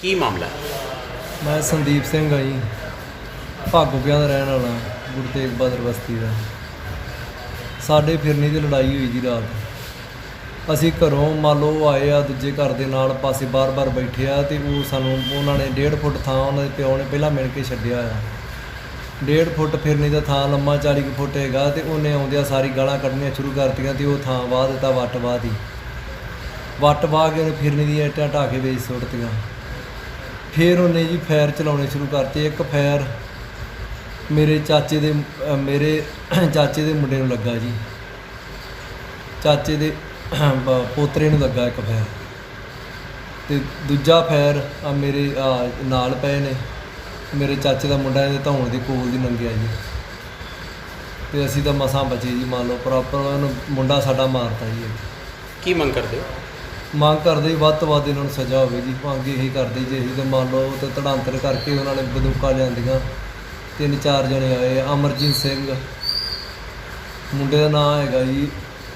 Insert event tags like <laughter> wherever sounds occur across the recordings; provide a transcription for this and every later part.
ਕੀ ਮਾਮਲਾ ਹੈ? ਮੈਂ ਸੰਦੀਪ ਸਿੰਘ ਆ ਜੀ। ਭਾਗੋਪਿਆਂ ਦਾ ਰਹਿਣ ਵਾਲਾ, ਗੁਰੂ ਤੇਗ ਬਹਾਦਰ ਬਸਤੀ ਦਾ। ਸਾਡੇ ਫਿਰਨੀ ਦੀ ਲੜਾਈ ਹੋਈ ਜੀ ਰਾਤ। ਅਸੀਂ ਘਰੋਂ ਮੰਨ ਲਓ ਆਏ ਆ, ਦੂਜੇ ਘਰ ਦੇ ਨਾਲ ਪਾਸੇ ਬਾਰ-ਬਾਰ ਬੈਠੇ ਆ ਤੇ ਉਹ ਸਾਨੂੰ ਉਹਨਾਂ ਨੇ 1.5 ਫੁੱਟ ਥਾਂ ਉਹਨਾਂ ਦੇ ਪਿਓ ਨੇ ਪਹਿਲਾਂ ਮਿਲ ਕੇ ਛੱਡਿਆ ਆ। 1.5 ਫੁੱਟ ਫਿਰਨੀ ਦਾ ਥਾਂ, ਲੰਮਾ 40 ਕੁ ਫੁੱਟ ਹੈਗਾ ਤੇ ਉਹਨੇ ਆਉਂਦਿਆਂ ਸਾਰੀ ਗਾਲਾਂ ਕੱਢਣੀਆਂ ਸ਼ੁਰੂ ਕਰਤੀਆਂ ਤੇ ਉਹ ਥਾਂ ਵਾਹ ਦਿੱਤਾ, ਵੱਟ ਵਾਹ ਦੀ ਵੱਟ ਵਾਹ ਕੇ ਉਹਨੇ ਫਿਰਨੀ ਦੀਆਂ ਇੱਟਾਂ ਢਾਹ ਕੇ ਵੇਚ ਸੁੱਟਤੀਆਂ। ਫਿਰ ਉਹਨੇ ਜੀ ਫਾਇਰ ਚਲਾਉਣੇ ਸ਼ੁਰੂ ਕਰਤੇ। ਇੱਕ ਫਾਇਰ ਮੇਰੇ ਚਾਚੇ ਦੇ ਮੇਰੇ <clears throat> ਚਾਚੇ ਦੇ ਮੁੰਡੇ ਨੂੰ ਲੱਗਾ ਜੀ। ਚਾਚੇ ਦੇ <clears throat> ਪੋਤਰੇ ਨੂੰ ਲੱਗਾ ਇੱਕ ਫਾਇਰ। ਤੇ ਦੂਜਾ ਫਾਇਰ ਆ ਮੇਰੇ ਨਾਲ ਪਏ ਨੇ। ਮੇਰੇ ਚਾਚੇ ਦਾ ਮੁੰਡਾ ਇਹਦੇ ਧੌਣ ਦੀ ਕੋਲ ਦੀ ਲੰਘਿਆ ਜੀ ਤੇ ਅਸੀਂ ਤਾਂ ਮਸਾਂ ਬਚੇ ਜੀ, ਮੰਨ ਲਓ ਪ੍ਰੋਪਰ ਉਹਨੂੰ ਮੁੰਡਾ ਸਾਡਾ ਮਾਰਤਾ ਜੀ। ਕੀ ਮੰਗ ਕਰਦੇ ਹੋ? ਮੰਗ ਕਰਦੇ ਜੀ ਵੱਧ ਤੋਂ ਵੱਧ ਇਹਨਾਂ ਨੂੰ ਸਜ਼ਾ ਹੋਵੇ ਜੀ। ਮੰਗ ਇਹੀ ਕਰਦੇ ਜੀ ਅਸੀਂ ਤਾਂ ਮੰਨ ਲਓ ਤੇ ਧੜਾਂਤਰ ਕਰਕੇ ਉਹਨਾਂ ਨੇ ਬੰਦੂਕਾਂ ਲਿਆਂਦੀਆਂ। ਤਿੰਨ ਚਾਰ ਜਣੇ ਆਏ ਅਮਰਜੀਤ ਸਿੰਘ ਮੁੰਡੇ ਦਾ ਨਾਮ ਹੈਗਾ ਜੀ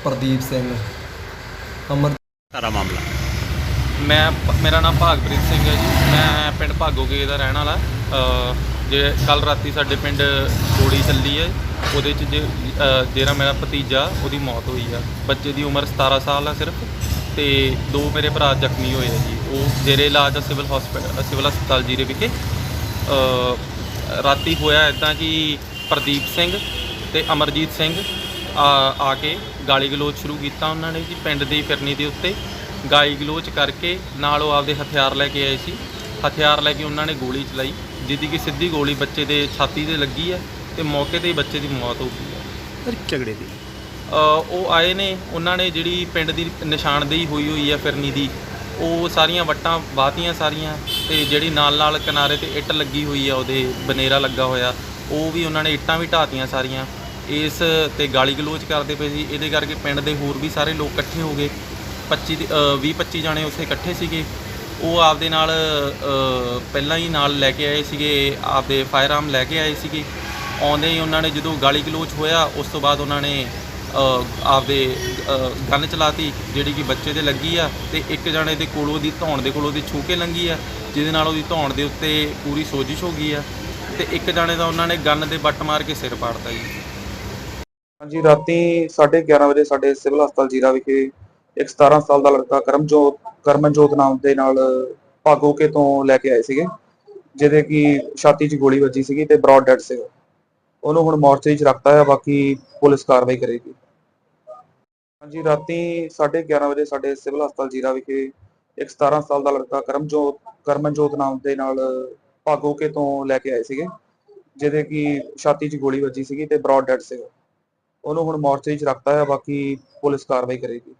ਪ੍ਰਦੀਪ ਸਿੰਘ। ਅਮਰ ਸਾਰਾ ਮਾਮਲਾ। ਮੈਂ ਮੇਰਾ ਨਾਮ ਭਾਗਪ੍ਰੀਤ ਸਿੰਘ ਹੈ ਜੀ। ਮੈਂ ਪਿੰਡ ਭਾਗੋਗੇ ਦਾ ਰਹਿਣ ਵਾਲਾ। ਅ, ਜੇ ਕੱਲ ਰਾਤੀ ਸਾਡੇ ਪਿੰਡ ਗੋਲੀ ਚੱਲੀ ਹੈ ਉਹਦੇ ਚ ਜੇ- ਅ, ਜਿਹੜਾ ਮੇਰਾ ਭਤੀਜਾ ਉਹਦੀ ਮੌਤ ਹੋਈ ਆ। ਬੱਚੇ ਦੀ ਉਮਰ 17 ਸਾਲ ਆ ਸਿਰਫ। ਤੇ ਦੋ ਮੇਰੇ ਭਰਾ ਜ਼ਖਮੀ ਹੋਏ ਆ ਜੀ। ਉਹ ਜੇਰੇ ਇਲਾਜ ਆ ਸਿਵਲ ਹਸਪੀਟਲ ਸਿਵਲ ਹਸਪਤਾਲ ਜੀਰੇ ਵਿਖੇ। ਅ, ਰਾਤੀ ਹੋਇਆ ਇਦਾਂ ਕਿ ਪ੍ਰਦੀਪ ਸਿੰਘ ਤੇ ਅਮਰਜੀਤ ਸਿੰਘ ਆ ਆ ਕੇ ਗਾਲੀ ਗਲੋਚ ਸ਼ੁਰੂ ਕੀਤਾ ਉਹਨਾਂ ਨੇ ਜੀ ਪਿੰਡ ਦੀ ਫਿਰਨੀ ਦੇ ਉੱਤੇ। ਗਾਲੀ ਗਲੋਚ ਕਰਕੇ ਨਾਲ ਉਹ ਆਪਦੇ ਹਥਿਆਰ ਲੈ ਕੇ ਆਏ ਸੀ। ਹਥਿਆਰ ਲੈ ਕੇ ਉਹਨਾਂ ਨੇ ਗੋਲੀ ਚਲਾਈ ਜਿਹਦੀ ਕਿ ਸਿੱਧੀ ਗੋਲੀ ਬੱਚੇ ਦੇ ਛਾਤੀ ਤੇ ਲੱਗੀ ਹੈ ਤੇ ਮੌਕੇ ਤੇ ਹੀ ਬੱਚੇ ਦੀ ਮੌਤ ਹੋ ਗਈ ਹੈ ਪਰ ਝਗੜੇ ਦੀ ਉਹ ਆਏ ਨੇ, ਉਹਨਾਂ ਨੇ ਜਿਹੜੀ ਪਿੰਡ ਦੀ ਨਿਸ਼ਾਨਦੇਹੀ ਹੋਈ ਹੋਈ ਹੈ ਫਿਰਨੀ ਦੀ, ਉਹ ਸਾਰੀਆਂ ਵੱਟਾਂ ਬਾਤੀਆਂ ਸਾਰੀਆਂ, ਤੇ ਜਿਹੜੀ ਨਾਲ ਨਾਲ ਕਿਨਾਰੇ ਤੇ ਇੱਟ ਲੱਗੀ ਹੋਈ ਆ, ਉਹਦੇ ਬਨੇਰਾ ਲੱਗਾ ਹੋਇਆ, ਉਹ ਵੀ ਉਹਨਾਂ ਨੇ ਇੱਟਾਂ ਵੀ ਢਾਤੀਆਂ ਸਾਰੀਆਂ। ਇਸ ਤੇ ਗਾਲੀ ਗਲੋਚ ਕਰਦੇ ਪਏ ਸੀ, ਇਹਦੇ ਕਰਕੇ ਪਿੰਡ ਦੇ ਹੋਰ ਵੀ ਸਾਰੇ ਲੋਕ ਇਕੱਠੇ ਹੋ ਗਏ। 25 20 25 ਜਾਣੇ ਉੱਥੇ ਇਕੱਠੇ ਸੀਗੇ। ਉਹ ਆਪਦੇ ਨਾਲ ਪਹਿਲਾਂ ਹੀ ਨਾਲ ਲੈ ਕੇ ਆਏ ਸੀਗੇ, ਆਪਦੇ ਫਾਇਰ ਆਰਮ ਲੈ ਕੇ ਆਏ ਸੀਗੇ। ਆਉਂਦੇ ਹੀ ਉਹਨਾਂ ਨੇ ਜਦੋਂ ਗਾਲੀ ਗਲੋਚ ਹੋਇਆ, ਉਸ ਤੋਂ ਬਾਅਦ ਉਹਨਾਂ ਨੇ ਆਪਦੇ ਗਨ ਚਲਾਤੀ, ਜਿਹੜੀ ਕਿ ਬੱਚੇ ਦੇ ਲੱਗੀ ਆ, ਤੇ ਇੱਕ ਜਣੇ ਦੇ ਕੋਲੋਂ ਦੀ ਧੌਣ ਦੇ ਕੋਲੋਂ ਦੀ ਛੂ ਕੇ ਲੰਗੀ ਆ, ਜਿਹਦੇ ਨਾਲ ਉਹਦੀ ਧੌਣ ਦੇ ਉੱਤੇ ਪੂਰੀ ਸੋਜਿਸ਼ ਹੋ ਗਈ ਆ, ਤੇ ਇੱਕ ਜਣੇ ਦਾ ਉਹਨਾਂ ਨੇ ਗਨ ਦੇ ਬੱਟ ਮਾਰ ਕੇ ਸਿਰ ਪਾੜਤਾ ਜੀ। ਹਾਂਜੀ, ਰਾਤੀ 11:30 ਵਜੇ ਸਾਡੇ ਸਿਵਲ ਹਸਪਤਾਲ ਜੀਰਾ ਵਿਖੇ ਇੱਕ 17 ਸਾਲ ਦਾ ਲੜਕਾ ਕਰਮਜੋਤ, ਕਰਮਨਜੋਤ ਨਾਮ ਦੇ ਨਾਲ ਭਾਗੋਕੇ ਤੋਂ ਲੈ ਕੇ ਆਏ ਸੀਗੇ, ਜਿਹਦੇ ਕਿ ਛਾਤੀ 'ਚ ਗੋਲੀ ਵੱਜੀ ਸੀਗੀ ਤੇ ਬ੍ਰੌਡ ਡੈਡ ਸੀਗਾ। ਉਹਨੂੰ ਹੁਣ ਮੋਰਚੇ 'ਚ ਰੱਖਤਾ ਹੈ ਬਾਕੀ ਪੁਲਿਸ ਕਾਰਵਾਈ ਕਰੇਗੀ। ਹਾਂਜੀ, ਰਾਤੀ 11:30 ਵਜੇ ਸਾਡੇ ਸਿਵਲ ਹਸਪਤਾਲ ਜੀਰਾ ਵਿਖੇ ਇੱਕ 17 ਸਾਲ ਦਾ ਲੜਕਾ ਕਰਮਜੋਤ, ਕਰਮਨਜੋਤ ਨਾਮ ਦੇ ਨਾਲ ਭਾਗੋਕੇ ਤੋਂ ਲੈ ਕੇ ਆਏ ਸੀਗੇ, ਜਿਹਦੇ ਕਿ ਛਾਤੀ 'ਚ ਗੋਲੀ ਵੱਜੀ ਸੀਗੀ ਤੇ ਬ੍ਰੌਡ ਡੈਡ ਸੀਗਾ। ਉਹਨੂੰ ਹੁਣ ਮੋਰਚੇ 'ਚ ਰੱਖਤਾ ਹੈ ਬਾਕੀ ਪੁਲਿਸ ਕਾਰਵਾਈ ਕਰੇਗੀ।